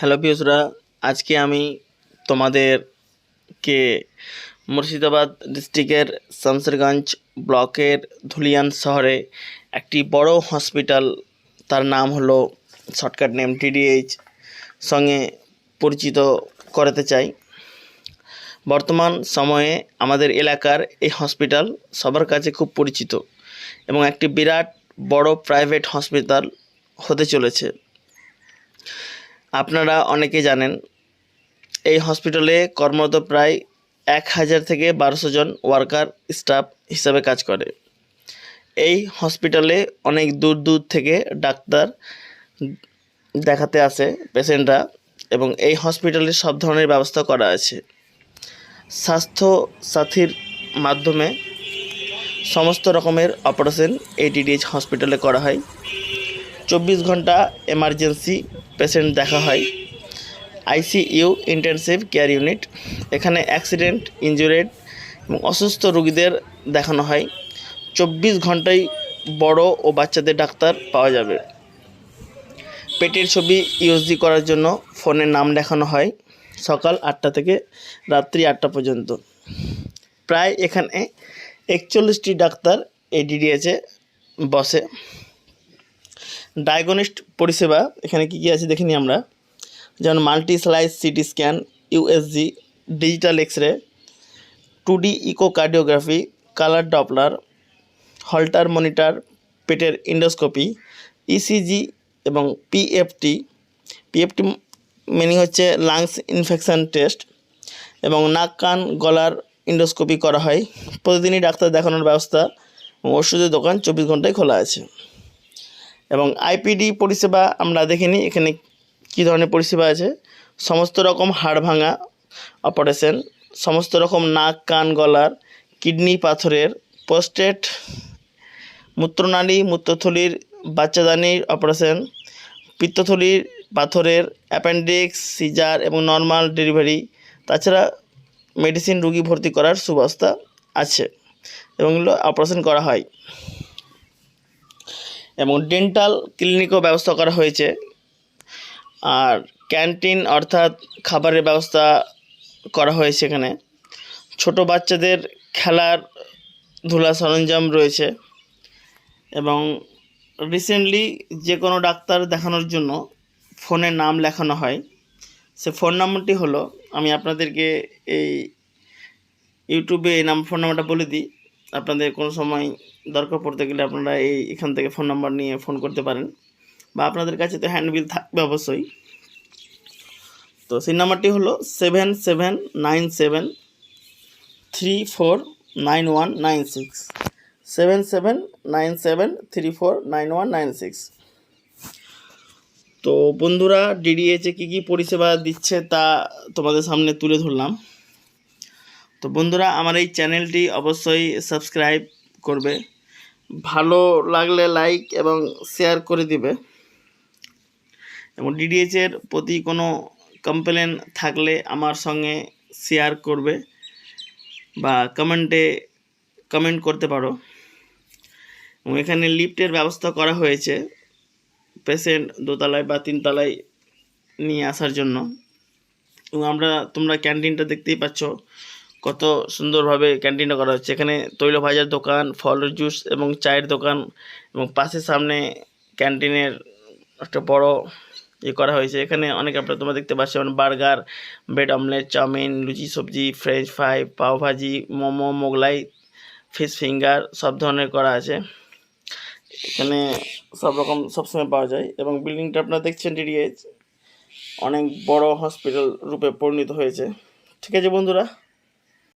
Hello পিউসরা আজকে আমি তোমাদেরকে মুর্শিদাবাদ ডিস্ট্রিক্টের শামসেরগঞ্জ ব্লকের ধুলিয়ান শহরে একটি বড় হসপিটাল, তার নাম হলো শর্টকাট নেম টিডিএইচ সঙ্গে পরিচিত করাতে চাই। বর্তমান সময়ে আমাদের এলাকার এই হসপিটাল সবার কাছে খুব পরিচিত এবং একটি বিরাট বড় প্রাইভেট হসপিটাল হতে চলেছে। আপনারা অনেকে জানেন, এই হসপিটালে কর্মরত প্রায় এক হাজার থেকে বারোশো জন ওয়ার্কার, স্টাফ হিসাবে কাজ করে। এই হসপিটালে অনেক দূর দূর থেকে ডাক্তার দেখাতে আসে পেশেন্টরা এবং এই হসপিটালে সব ধরনের ব্যবস্থা করা আছে। স্বাস্থ্য সাথীর মাধ্যমে সমস্ত রকমের অপারেশন এই ডিডিএইচ হসপিটালে করা হয়। চব্বিশ ঘণ্টা এমার্জেন্সি পেশেন্ট দেখা হয়। আইসিইউ, ইন্টেনসিভ কেয়ার ইউনিট, এখানে অ্যাক্সিডেন্ট ইনজুরেড এবং অসুস্থ রোগীদের দেখানো হয়। চব্বিশ ঘন্টায় বড় ও বাচ্চাদের ডাক্তার পাওয়া যাবে। পেটের ছবি ইউএসডি করার জন্য ফোনের নাম দেখানো হয় সকাল আটটা থেকে রাত্রি আটটা পর্যন্ত। প্রায় এখানে একচল্লিশটি ডাক্তার এই ডিডিএচে বসে। ডায়াগনিস্ট পরিষেবা, এখানে কী কী আছে দেখিনি আমরা, যেমন multi slice CT scan USG digital X ray two D echocardiography, colour Doppler, Holter monitor, পেটের ইন্ডোস্কোপি ইসিজি এবং পিএফটি পিএফটি মিনিং হচ্ছে লাংস ইনফেকশান টেস্ট এবং নাক, কান, গলার ইন্ডোস্কোপি করা হয়। প্রতিদিনই ডাক্তার দেখানোর ব্যবস্থা এবং ওষুধের দোকান চব্বিশ ঘন্টায় খোলা আছে। এবং আইপিডি পরিষেবা আমরা দেখিনি, এখানে কী ধরনের পরিষেবা আছে? সমস্ত রকম হাড় ভাঙা অপারেশন সমস্ত রকম নাক, কান, গলার কিডনি পাথরের পোস্টেট মূত্রনালী, মূত্রথলির, বাচ্চাদানির অপারেশন পিত্তথলির, পাথরের অ্যাপেন্ডিক্স সিজার এবং নর্মাল ডেলিভারি তাছাড়া মেডিসিন রুগী ভর্তি করার সুব্যবস্থা আছে এবং এগুলো অপারেশন করা হয়। এবং ডেন্টাল ক্লিনিকও ব্যবস্থা করা হয়েছে। আর ক্যান্টিন অর্থাৎ খাবারের ব্যবস্থা করা হয়েছে এখানে। ছোট বাচ্চাদের খেলার ধুলা সরঞ্জাম রয়েছে এবং রিসেন্টলি যে কোনো ডাক্তার দেখানোর জন্য ফোনের নাম লেখানো হয়। সে ফোন নাম্বারটি হলো, আমি আপনাদেরকে এই ইউটিউবে এই নাম ফোন নাম্বারটা বলে দিই। আপনাদের কোনো সময় দরকার পড়তে গেলে আপনারা এই এখান থেকে ফোন নাম্বার নিয়ে ফোন করতে পারেন। বা আপনাদের কাছে তো হ্যান্ডবিল থাকবে অবশ্যই। তো সেই নাম্বারটি হলো seven seven nine seven three four nine one nine six seven seven nine seven three four nine one nine six তো বন্ধুরা ডিডিএচে কী কী পরিষেবা দিচ্ছে তা তোমাদের সামনে তুলে ধরলাম। তো বন্ধুরা, আমার এই চ্যানেলটি অবশ্যই সাবস্ক্রাইব করবে। ভালো লাগলে লাইক এবং শেয়ার করে দিবে। এবং ডিডিএচের প্রতি কোনো কমপ্লেন থাকলে আমার সঙ্গে শেয়ার করবে বা কমেন্টে কমেন্ট করতে পারো। এবং এখানে লিফটের ব্যবস্থা করা হয়েছে পেশেন্ট দোতলায় বা তিনতলায় নিয়ে আসার জন্য। এবং আমরা, তোমরা ক্যান্টিনটা দেখতেই পাচ্ছ। কত সুন্দরভাবে ক্যান্টিনটা করা হচ্ছে। এখানে তৈল ভাজার দোকান, ফলের জুস এবং চায়ের দোকান এবং পাশের সামনে ক্যান্টিনের একটা বড় ইয়ে করা হয়েছে। এখানে অনেক আপনারা তোমরা দেখতে পাচ্ছ, যেমন বার্গার, ব্রেড অমলেট, চাউমিন, লুচি, সবজি, french fry pav bhaji momo, Mughlai, fish finger, সব ধরনের করা আছে। এখানে সব রকম সবসময় পাওয়া যায় এবং বিল্ডিংটা আপনারা দেখছেন ডিডিএইচ অনেক বড় হসপিটাল রূপে পরিণত হয়েছে। ঠিক আছে বন্ধুরা